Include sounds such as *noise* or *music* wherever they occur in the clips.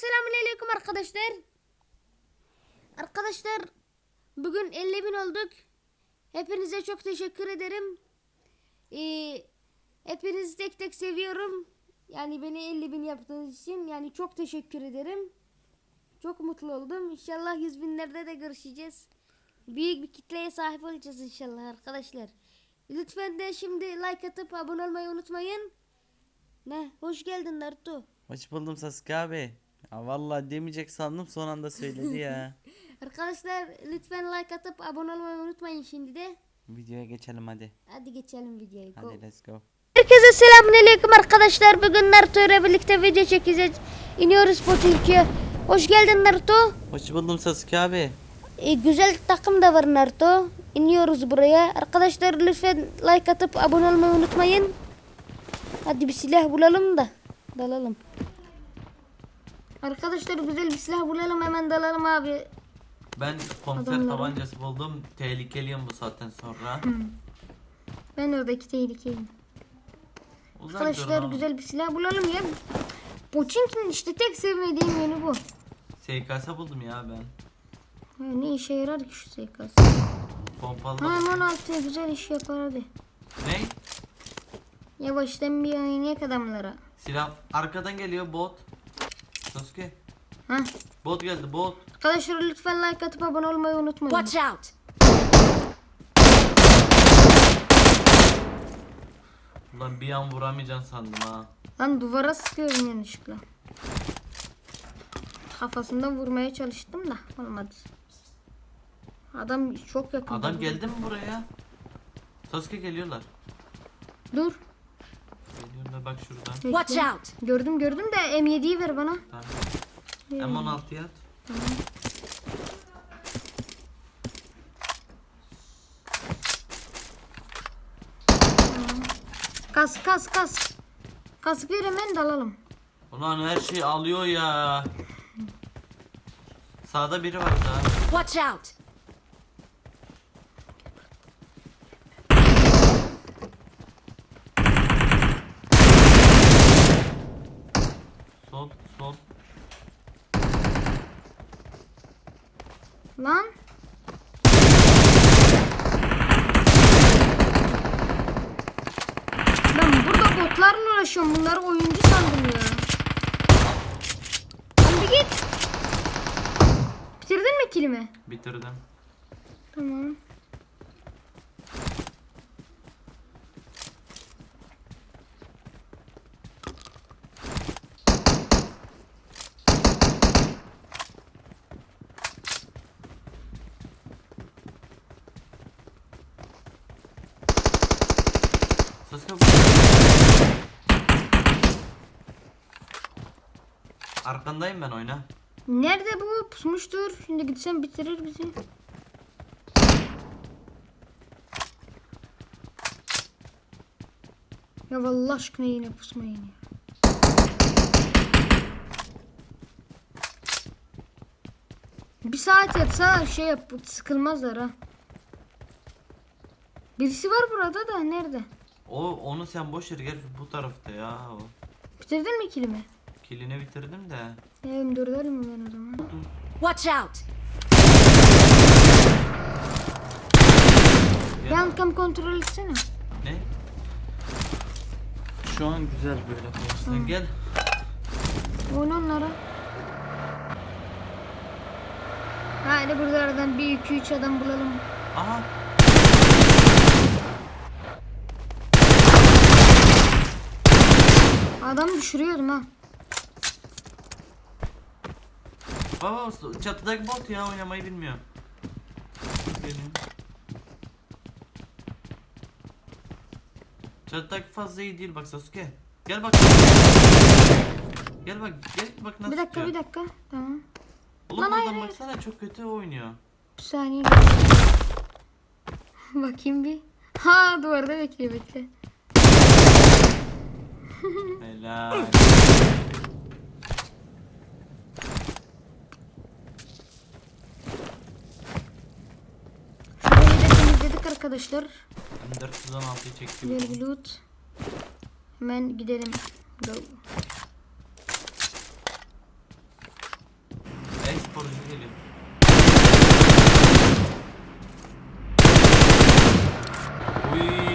selamünaleyküm arkadaşlar. Arkadaşlar bugün 50 bin olduk. Hepinize çok teşekkür ederim. Ee, hepinizi tek tek seviyorum. Yani beni 50 bin yaptığınız için yani çok teşekkür ederim. Çok mutlu oldum. İnşallah yüz binlerde de görüşeceğiz. Büyük bir kitleye sahip olacağız inşallah arkadaşlar. Lütfen de şimdi like atıp abone olmayı unutmayın. Ne? Hoş geldin Naruto. Hoş buldum Sasuke abi. Ya vallahi demeyecek sandım son anda söyledi ya. *laughs* Arkadaşlar lütfen like atıp abone olmayı unutmayın şimdi de. Videoya geçelim hadi. Hadi geçelim videoya. Go. Hadi let's go. Herkese selamünaleyküm arkadaşlar. Bugün Naruto ile birlikte video çekeceğiz. İniyoruz Poçinki'ye. Hoş geldin Naruto. Hoş buldum Sasuke abi. Ee, güzel takım da var Naruto. İniyoruz buraya. Arkadaşlar lütfen like atıp abone olmayı unutmayın. Hadi bir silah bulalım da dalalım. Arkadaşlar güzel bir silah bulalım hemen dalalım abi. Ben komiser Adamları. tabancası buldum. Tehlikeliyim bu saatten sonra. Ben oradaki tehlikeliyim. Uzak Arkadaşlar durun güzel bir silah bulalım ya. Pochinki'nin işte tek sevmediğim yönü bu. SKS buldum ya ben. Ha, ne işe yarar ki şu SKS? Pompalı. Ha 16 güzel iş yapar hadi. Ne? Yavaştan bir oynayak adamlara. Silah arkadan geliyor bot. Sasuke. Ha. Bot geldi bot. Arkadaşlar lütfen like atıp abone olmayı unutmayın. Watch out! Ulan bir an vuramayacaksın sandım ha. Lan duvara sıkıyorum yanlışlıkla. Kafasından vurmaya çalıştım da olmadı. Adam çok yakın. Adam geldi mi buraya? Sasuke geliyorlar. Dur. Geliyorlar bak şuradan. Watch out! Gördüm gördüm de M7'yi ver bana. Tamam. M16'ya at. Kas kas kas. Kask ver hemen dalalım. Ulan her şey alıyor ya. Sağda biri var daha. Watch out! Sol, sol. Lan. Ben burada botlarla uğraşıyorum. Bunları oyuncu sandım ya. Bir git. Bitirdin mi kilimi? Bitirdim. Tamam. Sasuke. Arkandayım ben oyna. Nerede bu? Pusmuştur. Şimdi gitsem bitirir bizi. Ya vallahi aşkına yine pusmayın ya. Bir saat yatsa şey yap sıkılmazlar ha. Birisi var burada da nerede? O onu sen boş ver gel bu tarafta ya. O. Bitirdin mi kilimi? Kilini bitirdim de. Evim durdurayım mı ben o zaman? Watch out! Gel. Yan kam kontrol etsene. Ne? Şu an güzel böyle koyarsan gel. Oyna onlara. Hadi burada aradan bir iki üç adam bulalım. Aha. Adam düşürüyordum ha. Baba çatıdaki bot ya oynamayı bilmiyor. Geliyor. Çatıdaki fazla iyi değil bak Sasuke. Gel bak. Gel bak gel bak nasıl Bir dakika bir tutuyor. dakika. Tamam. Oğlum Lan hayır, buradan hayır. baksana çok kötü oynuyor. Bir saniye. *laughs* Bakayım bir. Ha duvarda bekliyor bekle. Helal. Şurayı da temizledik arkadaşlar. M416'yı çekti. Bir loot. Hemen gidelim. Go. E-sporcu geliyor. Uy.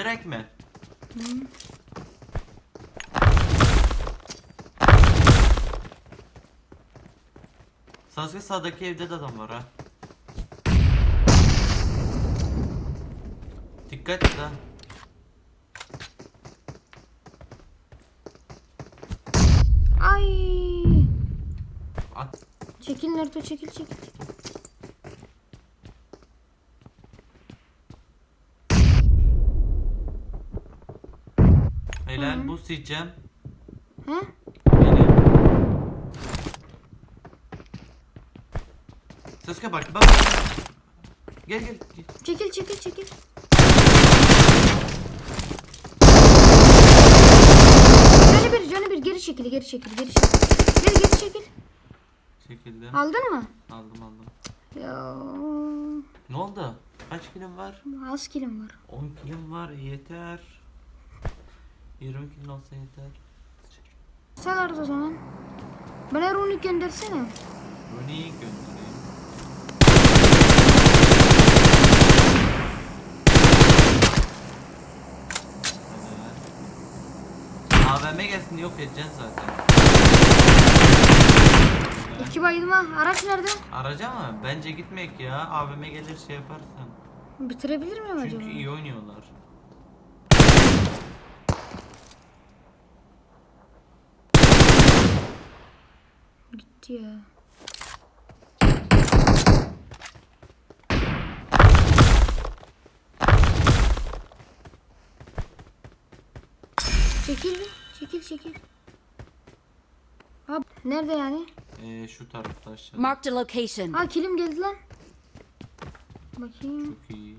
Direkt mi? Sasuke sağdaki evde de adam var ha. Dikkat et ha. Ay. At. Çekil Naruto çekil çekil. Helal bu sileceğim. He? Geliyor. Sasuke bak bak. Gel gel. gel. Çekil çekil çekil. Canı bir canı bir geri çekil geri çekil geri çekil. Geri geri çekil. Şekilde. Aldın mı? Aldım aldım. Ya Ne oldu? Kaç kilim var? az kilim var. 10 kilim var yeter. 20 kilim olsa yeter. Sen arada o zaman. Bana runik göndersene. Rooney'i göndereyim. AVM gelsin yok edeceksin zaten. İki bayılma. Araç nerede? Araca mı? Bence gitmek ya. AVM gelir şey yaparsın. Bitirebilir miyim Çünkü acaba? iyi oynuyorlar. Gitti ya. Çekil bir. Çekil çekil. Abi nerede yani? Ee, şu tarafta aşağıda. Marked a location. Aa kilim geldi lan. Bakayım. Çok iyi.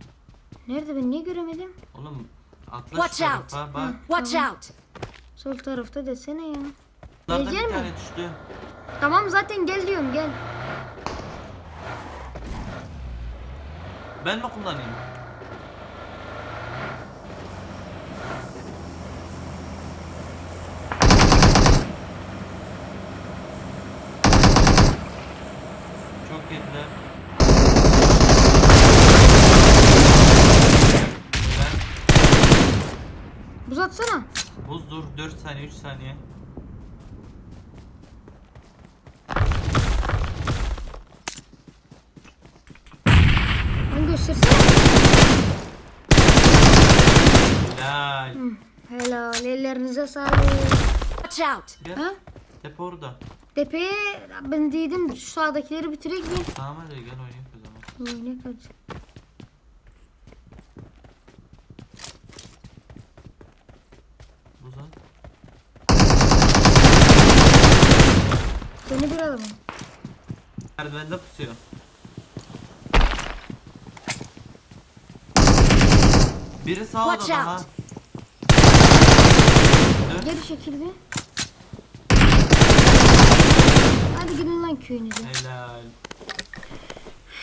Nerede ben niye göremedim? Oğlum atla Watch şu out. tarafa bak. Watch Tamam. out. Sol tarafta desene ya. Bunlardan bir Gelecek mi? tane düştü. Tamam zaten gel diyorum gel. Ben mi kullanayım? Çok yediler. Ben Uzatsana. buz dur 4 saniye 3 saniye. Göstersene. Helal. Hı, Helal ellerinize sağlık. Watch out. Gel. Ha? Tepe orada. Tepeye ben dedim şu sağdakileri bitirek mi? Tamam hadi gel oynayalım o zaman. Kadar. Buz at. Beni bir alalım. Merdivende pusuyor. Biri sağ Watch odada ha. out. Geri çekil bir. Hadi gidin lan köyünüze. Helal.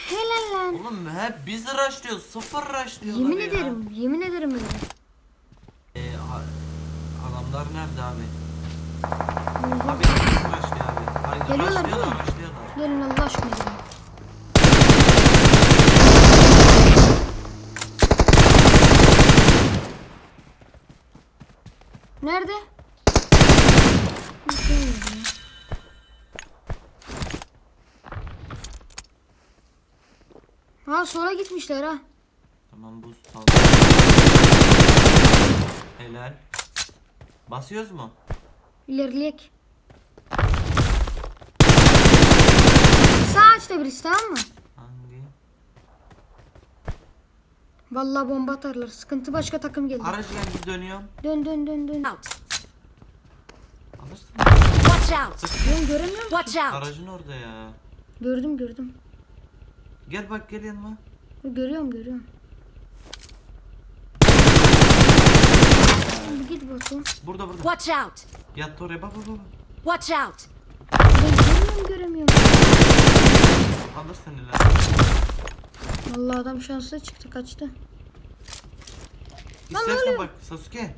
Helal lan. Oğlum hep biz rushlıyoruz. Sıfır rushlıyorlar Yemin ya. ederim, yemin ederim öyle. Ee, adamlar nerede abi? Abi nasıl rushlıyor abi? Hayır, Geliyorlar değil rushlıyorlar, mi? rushlıyorlar. Gelin Allah aşkına gelin. Nerede? Ha sola gitmişler ha. Tamam buz sal. Helal. Basıyoruz mu? İlerleyek. Sağ açta birisi tamam mı? Vallahi bomba atarlar. Sıkıntı başka takım geldi. Araç geldi dönüyorum. Dön dön dön dön. Out. Alırsın. Watch out. Ben göremiyorum. Watch out. Aracın orada ya. Gördüm gördüm. Gel bak gel yanıma. Görüyorum görüyorum. Bir git bakayım. Burada burada. Watch out. Yattı oraya bak bak bak. Watch out. Ben göremiyorum göremiyorum. Alırsın ileride. Vallahi adam şanslı çıktı kaçtı. İstersen bak Sasuke.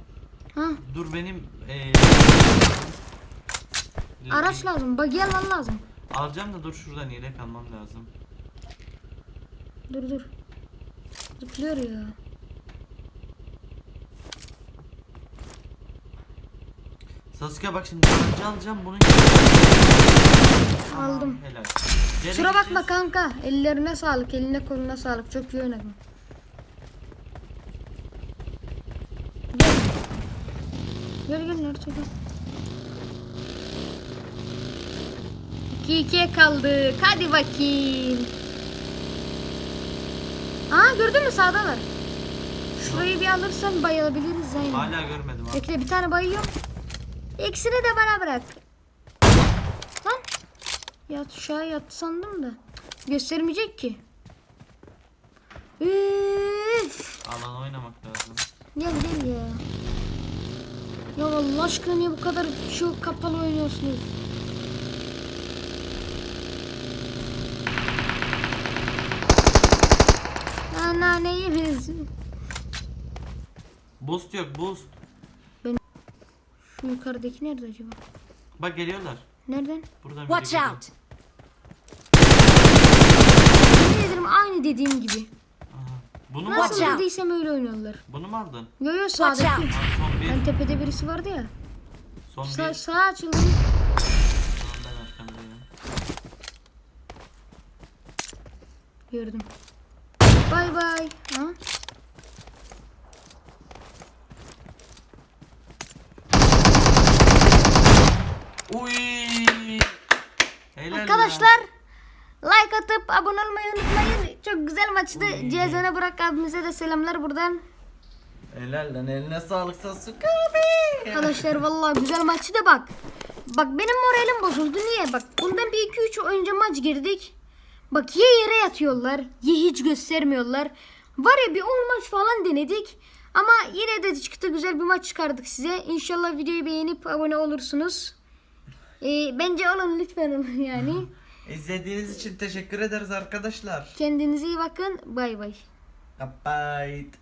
Ha, Dur benim eee araç lazım. Bagi alman lazım. Alacağım da dur şuradan yelek almam lazım. Dur dur. Zıplıyor ya. Sasuke bak şimdi aracı alacağım bunun Aldım. Helal. Kusura bakma gideceğiz. kanka. Ellerine sağlık, eline koluna sağlık. Çok iyi oynadın. Gel. Gel gel nerede gel. 2-2'ye kaldık. Hadi bakayım. Aa gördün mü sağdalar. Şurayı bir alırsan bayılabiliriz Zeynep. Hala görmedim abi. Bekle bir tane bayıyor. İkisini de bana bırak. Yat aşağı yat sandım da. Göstermeyecek ki. Üf. Alan oynamak lazım. Gel gel ya. Ya Allah aşkına niye bu kadar şu kapalı oynuyorsunuz? Ana ne yemiyorsun? Boost yok boost. Şu yukarıdaki nerede acaba? Bak geliyorlar. Nereden? Buradan Watch geliyor. out! Yemin ederim aynı dediğim gibi. Bunu mu Nasıl aldın? dediysem öyle oynuyorlar. Bunu mu aldın? Yo yo sağdaki. son bir. Hani tepede birisi vardı ya. Son bir. sağa açıldı. Tamam ben arkamdayım. Gördüm. Bay bay. Ha? Uy. Helal Arkadaşlar like atıp abone olmayı unutmayın. Çok güzel maçtı. Cezene Burak abimize de selamlar buradan. Helal lan eline sağlık Sasuke abi. Arkadaşlar vallahi güzel maçtı da bak. Bak benim moralim bozuldu. Niye? Bak bundan bir iki üç önce maç girdik. Bak ya yere yatıyorlar ya hiç göstermiyorlar. Var ya bir 10 maç falan denedik. Ama yine de çıktı güzel bir maç çıkardık size. İnşallah videoyu beğenip abone olursunuz. Ee, bence olun lütfen olun yani. İzlediğiniz için teşekkür ederiz arkadaşlar. Kendinize iyi bakın. Bay bay. Kapayt.